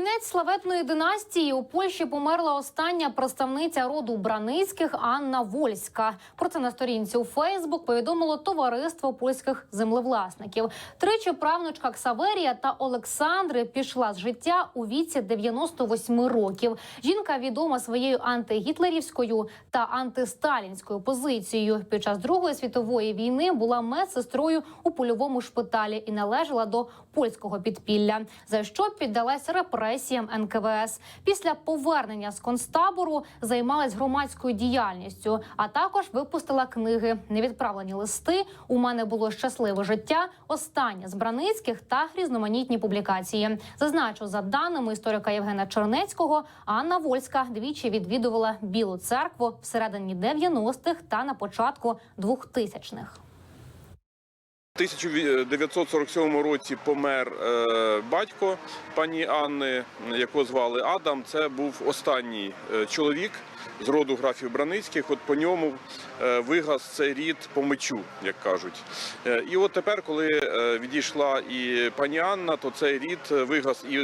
Кінець славетної династії у Польщі померла остання представниця роду Браницьких Анна Вольська. Про це на сторінці у Фейсбук повідомило товариство польських землевласників. Тричі правнучка Ксаверія та Олександри пішла з життя у віці 98 років. Жінка відома своєю антигітлерівською та антисталінською позицією. Під час Другої світової війни була медсестрою у польовому шпиталі і належала до польського підпілля, за що піддалась репресіям НКВС. Після повернення з концтабору займалась громадською діяльністю, а також випустила книги Невідправлені листи. У мене було щасливе життя. Останнє з Браницьких та різноманітні публікації. Зазначу за даними історика Євгена Чернецького, Анна Вольська двічі відвідувала Білу церкву всередині 90-х та на початку 2000-х. У 1947 році помер е, батько пані Анни, якого звали Адам. Це був останній е, чоловік з роду графів Браницьких. От по ньому вигас цей рід по мечу, як кажуть. Е, І от тепер, коли е, відійшла і пані Анна, то цей рід вигас і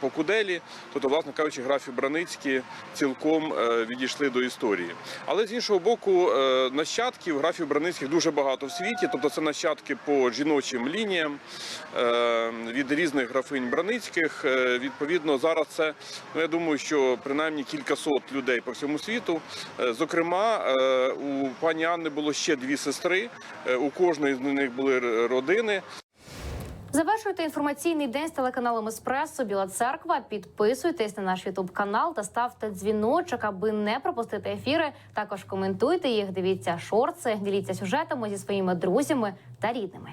по куделі, тобто, власне кажучи, графі Браницькі цілком е, відійшли до історії. Але з іншого боку, е, нащадків графів Браницьких дуже багато в світі, тобто це нащадки по жіночим лініям е, від різних графинь Браницьких. Е, Відповідно, зараз це ну я думаю, що принаймні кількасот людей по всьому світу. Е, Зокрема, е, у пані Анни було ще дві сестри. е, У кожної з них були родини. Завершуйте інформаційний день з телеканалом Еспресо Біла Церква. Підписуйтесь на наш Ютуб канал та ставте дзвіночок, аби не пропустити ефіри. Також коментуйте їх, дивіться шорти, діліться сюжетами зі своїми друзями та рідними.